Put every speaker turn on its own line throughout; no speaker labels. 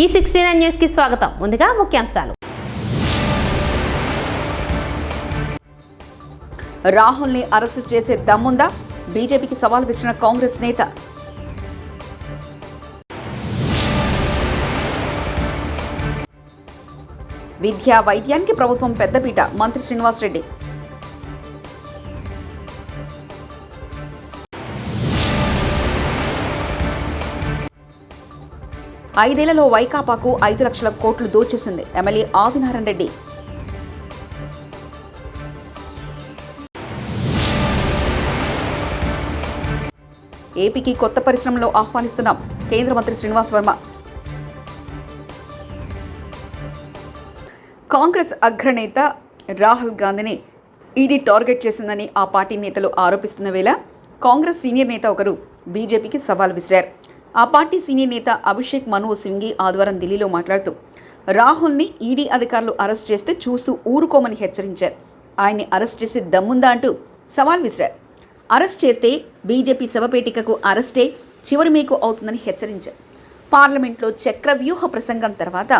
ఈ sixty nine న్యూస్కి స్వాగతం. ముందుగా ముఖ్యాంశాలు.
రాహుల్ని అరెస్టు చేసే దమ్ముందా? బీజేపీకి సవాల్ విసిరిన కాంగ్రెస్ నేత. విద్యా వైద్యానికి ప్రభుత్వం పెద్దపీట మంత్రి శ్రీనివాసరెడ్డి ఐదేళ్ళలో వైకాపాకు ఐదు లక్షల కోట్లు దోచేసింది ఎమ్మెల్యే ఆదినారాయణ రెడ్డి. ఏపీకి కొత్త పరిశ్రమలో ఆహ్వానిస్తున్నాం కేంద్ర మంత్రి శ్రీనివాస్ వర్మ. కాంగ్రెస్ అగ్రనేత రాహుల్ గాంధీని ఈడీ టార్గెట్ చేసిందని ఆ పార్టీ నేతలు ఆరోపిస్తున్న వేళ కాంగ్రెస్ సీనియర్ నేత ఒకరు బీజేపీకి సవాల్ విసిరారు. ఆ పార్టీ సీనియర్ నేత అభిషేక్ మను సింగి ఆదివారం ఢిల్లీలో మాట్లాడుతూ రాహుల్ని ఈడీ అధికారులు అరెస్ట్ చేస్తే చూస్తూ ఊరుకోమని హెచ్చరించారు. ఆయన్ని అరెస్ట్ చేసి దమ్ముందా అంటూ సవాల్ విసిరారు. అరెస్ట్ చేస్తే బీజేపీ శవపేటికకు అరెస్టే చివరి మీకు అవుతుందని హెచ్చరించారు. పార్లమెంట్లో చక్రవ్యూహ ప్రసంగం తర్వాత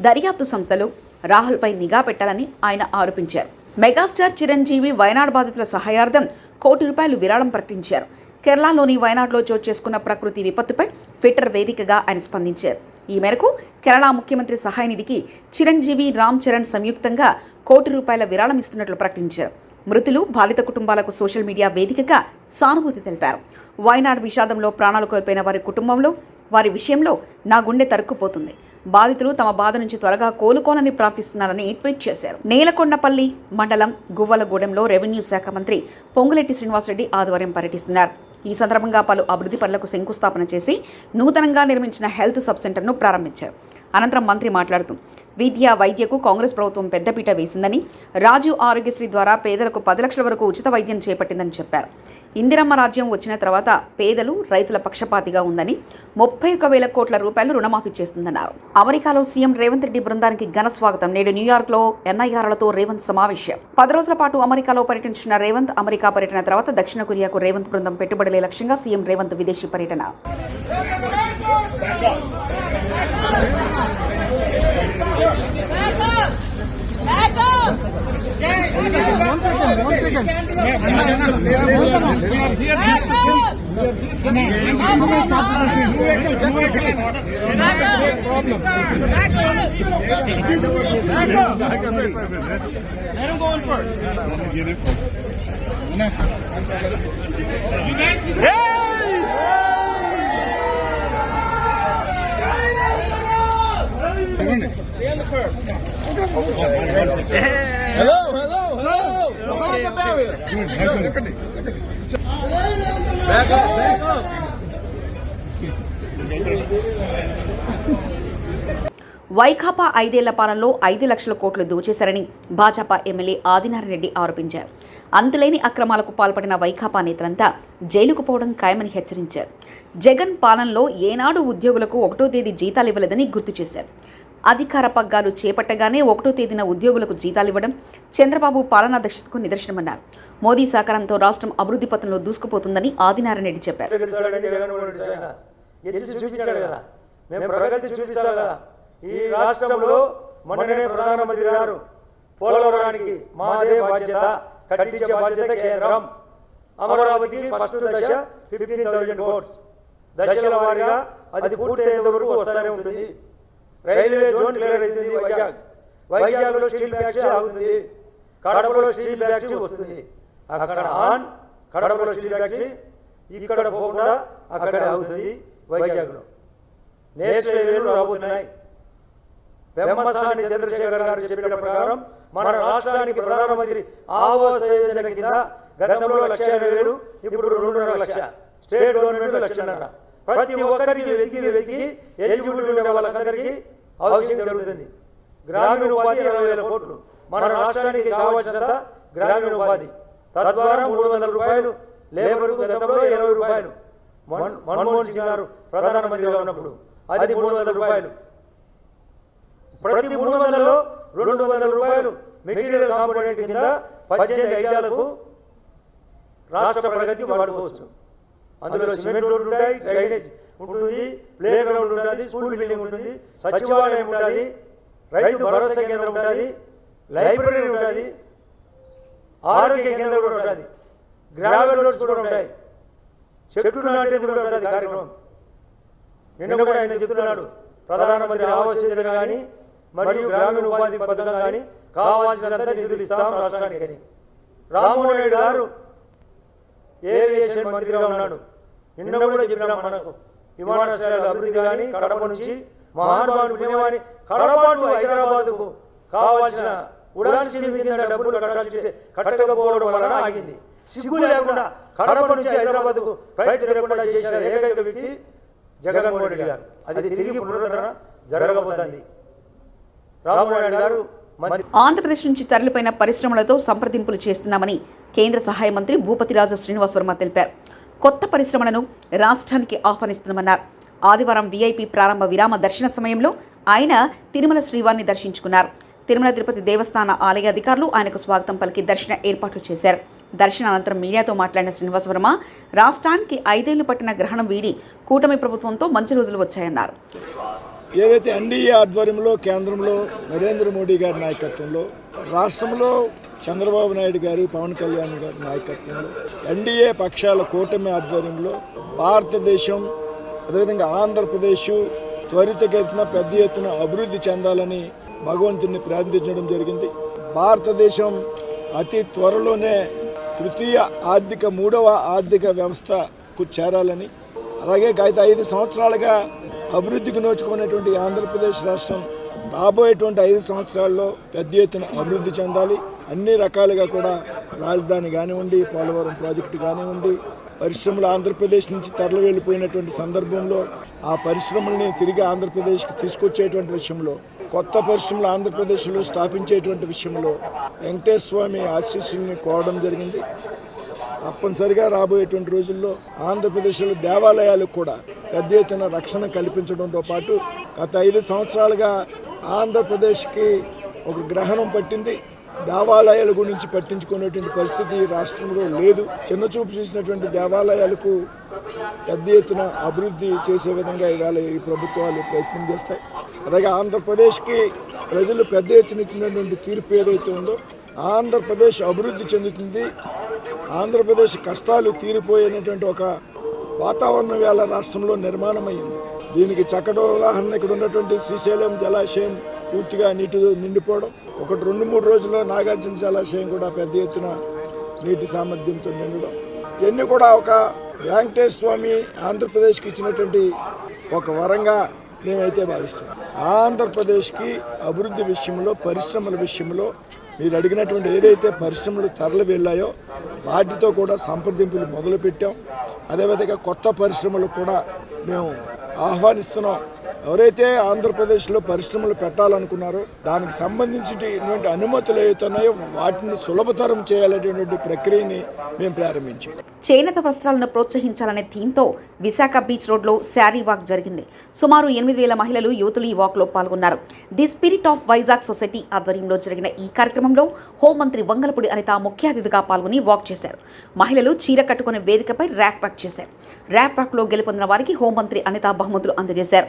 దర్యాప్తు సంస్థలు రాహుల్పై నిఘా పెట్టాలని ఆయన ఆరోపించారు. మెగాస్టార్ చిరంజీవి వయనాడ్ బాధితుల సహాయార్థం కోటి రూపాయలు విరాళం ప్రకటించారు. కేరళలోని వయనాడ్లో చోటు చేసుకున్న ప్రకృతి విపత్తుపై ట్విట్టర్ వేదికగా ఆయన స్పందించారు. ఈ మేరకు కేరళ ముఖ్యమంత్రి సహాయనిధికి చిరంజీవి రామ్ చరణ్ సంయుక్తంగా కోటి రూపాయల విరాళం ఇస్తున్నట్లు ప్రకటించారు. మృతులు బాధిత కుటుంబాలకు సోషల్ మీడియా వేదికగా సానుభూతి తెలిపారు. వయనాడ్ విషాదంలో ప్రాణాలు కోల్పోయిన వారి కుటుంబంలో వారి విషయంలో నా గుండె తరుక్కుపోతుంది. బాధితులు తమ బాధ నుంచి త్వరగా కోలుకోనని ప్రార్థిస్తున్నారని ట్వీట్ చేశారు. నేలకొండపల్లి మండలం గువ్వలగూడెంలో రెవెన్యూ శాఖ మంత్రి పొంగులెట్టి శ్రీనివాసరెడ్డి ఆదివారం పర్యటిస్తున్నారు. ఈ సందర్భంగా పలు అభివృద్ధి పనులకు శంకుస్థాపన చేసి నూతనంగా నిర్మించిన హెల్త్ సబ్ సెంటర్ను ప్రారంభించారు. అనంతరం మంత్రి మాట్లాడుతూ విద్య వైద్యకు కాంగ్రెస్ ప్రభుత్వం పెద్దపీట వేసిందని రాజీవ్ ఆరోగ్యశ్రీ ద్వారా పేదలకు పది లక్షల వరకు ఉచిత వైద్యం చేపట్టిందని చెప్పారు. ఇందిరమ్మ రాజ్యం వచ్చిన తర్వాత పేదలు రైతుల పక్షపాతిగా ఉందని ముప్పై ఒక వేల కోట్ల రూపాయలు రుణమాఫీ చేస్తుందన్నారు. అమెరికాలో సీఎం రేవంత్ రెడ్డి బృందానికి ఘన స్వాగతం. నేడు న్యూయార్క్లో ఎన్ఐఆర్లతో రేవంత్ సమావేశం. పది రోజుల పాటు అమెరికాలో పర్యటించిన రేవంత్ అమెరికా పర్యటన తర్వాత దక్షిణ కొరియాకు రేవంత్ బృందం పెట్టుబడులే లక్ష్యంగా సీఎం రేవంత్ విదేశీ పర్యటన.
Let him go in first. On the curb.
Hello, hello, Back up, back up.
Vaikapa ఐదేళ్ళ పాలనలో ఐదు లక్షల కోట్లు దోచేశారని భాజపా ఎమ్మెల్యే ఆదినారాయణ రెడ్డి ఆరోపించారు అంతులేని అక్రమాలకు పాల్పడిన వైకాపా నేతలంతా జైలుకు పోవడం ఖాయమని హెచ్చరించారు జగన్ పాలనలో ఏనాడు ఉద్యోగులకు ఒకటో తేదీ జీతాలు ఇవ్వలేదని గుర్తు చేశారు అధికార పగ్గాలు చేపట్టగానే ఒకటో తేదీన ఉద్యోగులకు జీతాలు ఇవ్వడం చంద్రబాబు పాలనా దక్షతకు నిదర్శనమన్నారు. మోదీ సహకారంతో రాష్ట్రం అభివృద్ధి పథంలో దూసుకుపోతుందని ఆదినారాయణ రెడ్డి చెప్పారు.
ఈ రాష్ట్రంలో మొన్ననే ప్రధానమంత్రి గారు పోలవరానికి మాదే బాధ్యత కట్టించే బాధ్యత కేంద్రం. ఫస్ట్ దశ ఫిఫ్టీన్ థౌజండ్ కోట్స్ దశల వారీగా అది పూర్తయ్యేంత వరకు వస్తూనే ఉంటుంది. రైల్వే జోన్ క్లియర్ అవుతుంది వైజాగ్. వైజాగ్లో స్టీల్ ఫ్యాక్టరీ ఆగుతుంది కడపలో స్టీల్ ఫ్యాక్టరీ వస్తుంది. అక్కడ ఆన్ కడపలో స్టీల్ ఫ్యాక్టరీ ఇక్కడ పోకుండా అక్కడ ఆగుతుంది వైజాగ్లో. నేషనల్ హైవేలు రాబోతున్నాయి. వెమ్మసాని చంద్రశేఖర్ గారు చెప్పిన ప్రకారం మన రాష్ట్రానికి ప్రధానమంత్రి ఆవాస యోజన కింద గతంలో లక్ష ఇరవై వేలు ఇప్పుడు రెండున్నర లక్ష. స్టేట్ గవర్నమెంట్ లక్షన్నర. ప్రతి ఒక్కరికి వెతికి వెతికి ఎలిజిబిలిటీ ఉండే వాళ్ళందరికీ హౌసింగ్ జరుగుతుంది. గ్రామీణ ఉపాధి ఇరవై వేల కోట్లు. మన రాష్ట్రానికి కావాల్సినంత గ్రామీణ ఉపాధి. తద్వారా మూడు వందల రూపాయలు లేబర్ గతంలో ఇరవై రూపాయలు. మన్మోహన్ సింగ్ గారు ప్రధానమంత్రిగా ఉన్నప్పుడు అది మూడు వందల రూపాయలు. ప్రతి మూడు వందలలో రెండు వందల రూపాయలు మెటీరియల్ కాంపోనెంట్ కింద పద్దెనిమిది ఐటాలకు రాష్ట్ర ప్రగతి వాడుకోవచ్చు. అందులో సిమెంట్ రోడ్లు ఉంటాయి డ్రైనేజ్ ఉంటుంది ప్లే గ్రౌండ్ ఉంటుంది స్కూల్ బిల్డింగ్ ఉంటుంది సచివాలయం ఉంటుంది రైతు భరోసా కేంద్రం ఉంటుంది లైబ్రరీ ఉంటుంది ఆరోగ్య కేంద్రం కూడా ఉంటుంది గ్రావెల్ రోడ్స్ కూడా ఉంటాయి. చెట్లు నాటేది కూడా ఉంటుంది కార్యక్రమం. నిన్న కూడా ఆయన చెప్తున్నాడు ప్రధానమంత్రి ఆవాస్ యోజన కానీ మరియు గ్రామీణ ఉపాధి పథకం కానీ కావాల్సినంత నిధులు ఇస్తాం రాష్ట్రానికి అని. రామ్మోహన్ రెడ్డి గారు ఏవియేషన్ మంత్రిగా ఉన్నాడు. నిన్న కూడా చెప్పినాం మనకు. విమానాశ్రయాల అభివృద్ధి కానీ కడప నుంచి మహానుభావులు పుణ్యవాణి కడప హైదరాబాద్కు కావాల్సిన ఉడాన్ షెడ్యూల్ కింద డబ్బులు కట్టాల్సి కట్టకపోవడం వలన ఆగింది. సిగ్గు లేకుండా కడప నుంచి హైదరాబాద్కు ఫ్లైట్ లేకుండా చేసిన ఏకైక వ్యక్తి జగన్మోహన్ రెడ్డి గారు. అది తిరిగి పునరుద్ధరణ జరగబోతుంది. రామ్మోహన్ గారు
ఆంధ్రప్రదేశ్ నుంచి తరలిపోయిన పరిశ్రమలతో సంప్రదింపులు చేస్తున్నామని కేంద్ర సహాయ మంత్రి భూపతిరాజు శ్రీనివాస్ వర్మ తెలిపారు. కొత్త పరిశ్రమలను రాష్ట్రానికి ఆహ్వానిస్తున్నామన్నారు. ఆదివారం వీఐపీ ప్రారంభ విరామ దర్శన సమయంలో ఆయన తిరుమల శ్రీవారిని దర్శించుకున్నారు. తిరుమల తిరుపతి దేవస్థాన ఆలయ అధికారులు ఆయనకు స్వాగతం పలికి దర్శన ఏర్పాట్లు చేశారు. దర్శన అనంతరం మీడియాతో మాట్లాడిన శ్రీనివాసవర్మ రాష్ట్రానికి ఐదేళ్ళు పట్టిన గ్రహణం వీడి కూటమి ప్రభుత్వంతో మంచి రోజులు వచ్చాయన్నారు.
ఏదైతే ఎన్డీఏ ఆధ్వర్యంలో కేంద్రంలో నరేంద్ర మోడీ గారి నాయకత్వంలో రాష్ట్రంలో చంద్రబాబు నాయుడు గారు పవన్ కళ్యాణ్ గారి నాయకత్వంలో ఎన్డీఏ పక్షాల కూటమి ఆధ్వర్యంలో భారతదేశం అదేవిధంగా ఆంధ్రప్రదేశ్ త్వరితగతిన పెద్ద ఎత్తున అభివృద్ధి చెందాలని భగవంతుడిని ప్రార్థించడం జరిగింది. భారతదేశం అతి త్వరలోనే తృతీయ ఆర్థిక మూడవ ఆర్థిక వ్యవస్థకు చేరాలని అలాగే గత ఐదు సంవత్సరాలుగా అభివృద్ధికి నోచుకున్నటువంటి ఆంధ్రప్రదేశ్ రాష్ట్రం రాబోయేటువంటి ఐదు సంవత్సరాల్లో పెద్ద ఎత్తున అభివృద్ధి చెందాలి. అన్ని రకాలుగా కూడా రాజధాని కానివ్వండి పోలవరం ప్రాజెక్టు కానివ్వండి పరిశ్రమలు ఆంధ్రప్రదేశ్ నుంచి తరలి వెళ్ళిపోయినటువంటి సందర్భంలో ఆ పరిశ్రమల్ని తిరిగి ఆంధ్రప్రదేశ్కి తీసుకొచ్చేటువంటి విషయంలో కొత్త పరిశ్రమలు ఆంధ్రప్రదేశ్లో స్థాపించేటువంటి విషయంలో వెంకటేశ్వర స్వామి ఆశీస్సుల్ని కోరడం జరిగింది. తప్పనిసరిగా రాబోయేటువంటి రోజుల్లో ఆంధ్రప్రదేశ్లో దేవాలయాలకు కూడా పెద్ద ఎత్తున రక్షణ కల్పించడంతో పాటు గత ఐదు సంవత్సరాలుగా ఆంధ్రప్రదేశ్కి ఒక గ్రహణం పట్టింది. దేవాలయాల గురించి పట్టించుకునేటువంటి పరిస్థితి రాష్ట్రంలో లేదు. చిన్న చూపు చూసినటువంటి దేవాలయాలకు పెద్ద ఎత్తున అభివృద్ధి చేసే విధంగా ఇవాళ ఈ ప్రభుత్వాలు ప్రయత్నం చేస్తాయి. అలాగే ఆంధ్రప్రదేశ్కి ప్రజలు పెద్ద ఎత్తున ఇచ్చినటువంటి తీర్పు ఏదైతే ఉందో ఆంధ్రప్రదేశ్ అభివృద్ధి చెందుతుంది. ఆంధ్రప్రదేశ్ కష్టాలు తీరిపోయినటువంటి ఒక వాతావరణం వేళ రాష్ట్రంలో నిర్మాణమైంది దీనికి చక్కటి ఉదాహరణ ఇక్కడ ఉన్నటువంటి శ్రీశైలం జలాశయం పూర్తిగా నీటి నిండిపోవడం. ఒకటి రెండు మూడు రోజుల్లో నాగార్జున జలాశయం కూడా పెద్ద ఎత్తున నీటి సామర్థ్యంతో నిండడం. ఇవన్నీ కూడా ఒక వెంకటేశ్వర స్వామి ఆంధ్రప్రదేశ్కి ఇచ్చినటువంటి ఒక వరంగా మేమైతే భావిస్తున్నాం. ఆంధ్రప్రదేశ్కి అభివృద్ధి విషయంలో పరిశ్రమల విషయంలో మీరు అడిగినటువంటి ఏదైతే పరిశ్రమలు తరలి వెళ్ళాయో వాటితో కూడా సంప్రదింపులు మొదలుపెట్టాం. అదేవిధంగా కొత్త పరిశ్రమలు కూడా మేము ఆహ్వానిస్తున్నాం. ఎవరైతే ఆంధ్రప్రదేశ్లో పరిశ్రమలు పెట్టాలనుకున్నారో దానికి సంబంధించినటువంటి అనుమతులు ఏవైతున్నాయో వాటిని సులభతరం చేయాలనేటువంటి ప్రక్రియని మేము ప్రారంభించాం.
చేనేత వస్త్రాలను ప్రోత్సహించాలనే థీమ్తో విశాఖ బీచ్ రోడ్లో శారీ వాక్ జరిగింది. సుమారు ఎనిమిది వేల మహిళలు యువతులు ఈ వాక్లో పాల్గొన్నారు. The spirit of Vizag society ఆధ్వర్యంలో జరిగిన ఈ కార్యక్రమంలో హోంమంత్రి వంగలపూడి అనిత ముఖ్య అతిథిగా పాల్గొని వాక్ చేశారు. మహిళలు చీర కట్టుకునే వేదికపై ర్యాక్ వాక్ చేశారు. ర్యాక్ వాక్లో గెలుపొందిన వారికి హోంమంత్రి అనిత బహుమతులు అందజేశారు.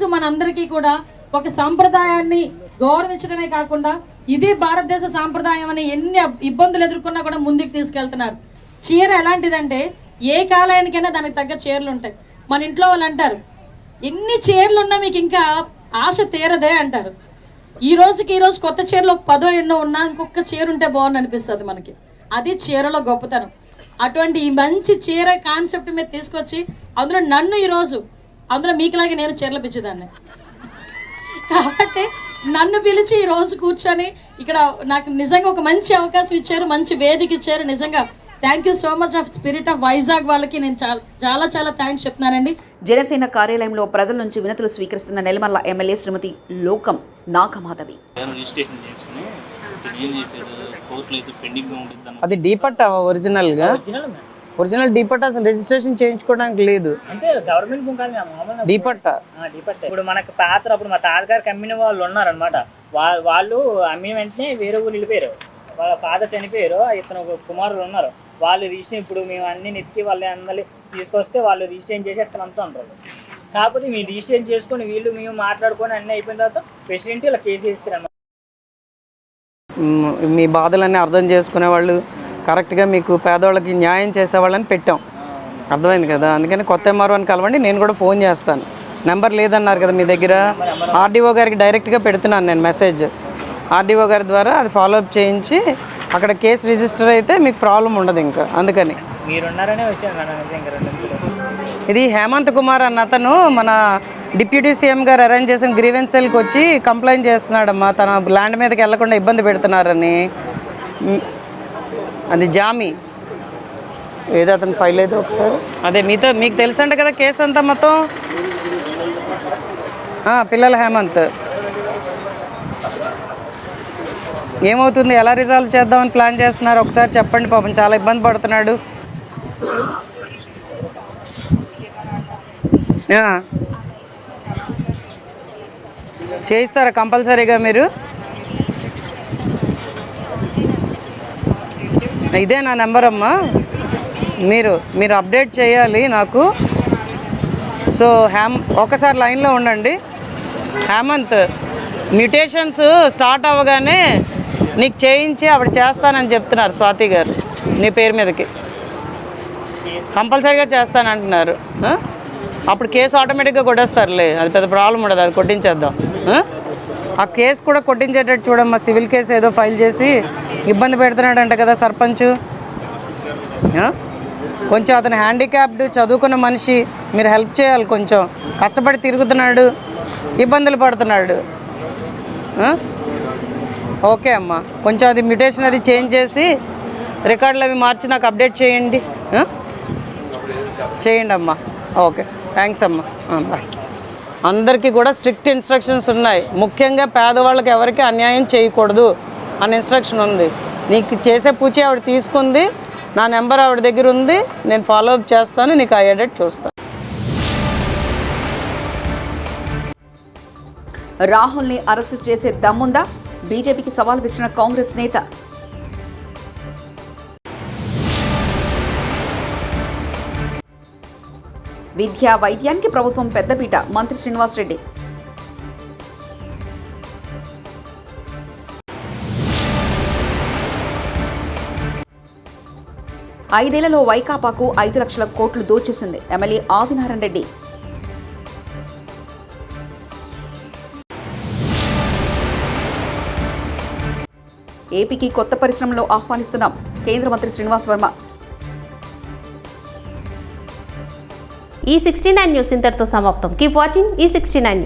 ఈరోజు మనందరికీ కూడా ఒక సాంప్రదాయాన్ని గౌరవించడమే కాకుండా ఇది భారతదేశ సాంప్రదాయం అని ఎన్ని ఇబ్బందులు ఎదుర్కొన్నా కూడా ముందుకు తీసుకెళ్తున్నారు. చీర ఎలాంటిదంటే ఏ కాలానికైనా దానికి తగ్గ చీరలు ఉంటాయి. మన ఇంట్లో వాళ్ళు అంటారు ఎన్ని చీరలు ఉన్నా మీకు ఇంకా ఆశ తీరదే అంటారు. ఈ రోజుకి ఈ రోజు కొత్త చీరలు ఒక పదో ఎన్నో ఉన్నా ఇంకొక చీర ఉంటే బాగుంది అనిపిస్తుంది మనకి. అది చీరలో గొప్పతనం. అటువంటి ఈ మంచి చీర కాన్సెప్ట్ మీద తీసుకొచ్చి అందులో నన్ను ఈరోజు అందులో మీకులాగే నేను చీరలు పిచ్చేదాన్ని కాబట్టి నన్ను పిలిచి ఈ రోజు కూర్చొని ఇక్కడ నాకు నిజంగా ఒక మంచి అవకాశం ఇచ్చారు మంచి వేదిక ఇచ్చారు. నిజంగా thank you so much of spirit of Vizag వాళ్ళకి నేను చాలా చాలా చాలా థ్యాంక్స్ చెప్తున్నానండి.
జనసేన కార్యాలయంలో ప్రజల నుంచి వినతులు స్వీకరిస్తున్న నెలమల్ల ఎమ్మెల్యే శ్రీమతి లోకం నాగమాధవి.
అది డీపట్ట ఒరిజినల్గా? ఒరిజినల్ డీపట్ట అసలు రిజిస్ట్రేషన్ చేయించుకోవడానికి లేదు.
అంటే గవర్నమెంట్ మామూలుగా
డీపట్ట.
ఇప్పుడు మనకు పాత్ర అప్పుడు మా తాతగారికి అమ్మిన వాళ్ళు ఉన్నారనమాట వాళ్ళు అమ్మిన వెంటనే వేరే ఊరు వెళ్ళిపోయారు. వాళ్ళ ఫాదర్ చనిపోయారు ఇతను కుమారులు ఉన్నారు. వాళ్ళు రిజిస్టర్ ఇప్పుడు మేము అన్ని నెతికి వాళ్ళు అందరి తీసుకొస్తే వాళ్ళు రిజిస్ట్రేషన్ చేసేస్తాం అంతా ఉంటారు. కాకపోతే మేము రిజిస్ట్రేషన్ చేసుకొని వీళ్ళు మేము మాట్లాడుకొని అన్నీ అయిపోయిన తర్వాత ప్రెసిడెంట్ ఇలా కేసు వేస్తారు
మీ బాధలన్నీ అర్థం చేసుకునే వాళ్ళు కరెక్ట్గా మీకు పేదవాళ్ళకి న్యాయం చేసేవాళ్ళని పెట్టాం. అర్థమైంది కదా? అందుకని కొత్త ఎంఆర్ఓ అని కలవండి నేను కూడా ఫోన్ చేస్తాను. నెంబర్ లేదన్నారు కదా మీ దగ్గర? ఆర్డీఓ గారికి డైరెక్ట్గా పెడుతున్నాను నేను మెసేజ్. ఆర్డీఓ గారి ద్వారా అది ఫాలోఅప్ చేయించి అక్కడ కేసు రిజిస్టర్ అయితే మీకు ప్రాబ్లం ఉండదు ఇంకా అందుకని. ఇది హేమంత్ కుమార్ అన్న అతను మన డిప్యూటీ సీఎం గారు అరేంజ్ చేసిన గ్రీవెన్స్ సెల్కి వచ్చి కంప్లైంట్ చేస్తున్నాడమ్మా తన ల్యాండ్ మీదకి వెళ్ళకుండా ఇబ్బంది పెడుతున్నారని. అది జామి. ఏదో అతను ఫైల్ అయితే ఒకసారి. అదే మీతో మీకు తెలుసంట కదా కేసు అంతా మొత్తం? పిల్లల హేమంత్. ఏమవుతుంది? ఎలా రిజాల్వ్ చేద్దామని ప్లాన్ చేస్తున్నారు? ఒకసారి చెప్పండి పాపం చాలా ఇబ్బంది పడుతున్నాడు. చేయిస్తారా? కంపల్సరీగా మీరు? ఇదే నా నెంబర్ అమ్మా. మీరు మీరు అప్డేట్ చేయాలి నాకు. సో హ్యామ్ ఒకసారి లైన్లో ఉండండి. హేమంత్ మ్యూటేషన్స్ స్టార్ట్ అవ్వగానే నీకు చేయించి ఆవిడ చేస్తానని చెప్తున్నారు స్వాతి గారు. నీ పేరు మీదకి. కంపల్సరీగా చేస్తానంటున్నారు. అప్పుడు కేసు ఆటోమేటిక్గా కొట్టేస్తారులే. అది పెద్ద ప్రాబ్లం ఉండదు అది కొట్టించేద్దాం. ఆ? కేసు కూడా కొట్టించేటట్టు చూడమ్మా. సివిల్ కేసు ఏదో ఫైల్ చేసి ఇబ్బంది పెడుతున్నాడంట కదా సర్పంచ్. కొంచెం అతను హ్యాండిక్యాప్డ్ చదువుకున్న మనిషి. మీరు హెల్ప్ చేయాలి కొంచెం. కష్టపడి తిరుగుతున్నాడు. ఇబ్బందులు పడుతున్నాడు. ఓకే అమ్మా. కొంచెం అది మ్యూటేషన్ అది చేంజ్ చేసి రికార్డులు అవి మార్చి నాకు అప్డేట్ చేయండి. చేయండి అమ్మా ఓకే. థ్యాంక్స్ అమ్మా. బాయ్. అందరికీ కూడా స్ట్రిక్ట్ ఇన్స్ట్రక్షన్స్ ఉన్నాయి. ముఖ్యంగా పేదవాళ్ళకి ఎవరికి అన్యాయం చేయకూడదు అని ఇన్స్ట్రక్షన్ ఉంది. నీకు చేసే పూచి ఆవిడ తీసుకుంది నా నెంబర్ ఆవిడ దగ్గర ఉంది నేను ఫాలో అప్ చేస్తాను నీకు ఆ ఎడెట్ చూస్తాను.
రాహుల్ని అరెస్టు చేసే దమ్ముందా? బీజేపీకి సవాల్ విసిరిన కాంగ్రెస్ నేత విద్యా వైద్యానికి ప్రభుత్వం పెద్దపీట మంత్రి శ్రీనివాసరెడ్డి. ఐదేళ్ళలో వైకాపాకు ఐదు లక్షల కోట్లు దోచేసింది ఎమ్మెల్యే ఆదినారాయణ రెడ్డి. ఏపీకి కొత్త పరిశ్రమలో ఆహ్వానిస్తున్నాం కేంద్ర మంత్రి శ్రీనివాస్ వర్మ.
ఈ సిక్స్టీ నైన్ న్యూస్ ఇంతటితో సమాప్తం. కీప్ వాచింగ్ ఈ సిక్స్టీ నైన్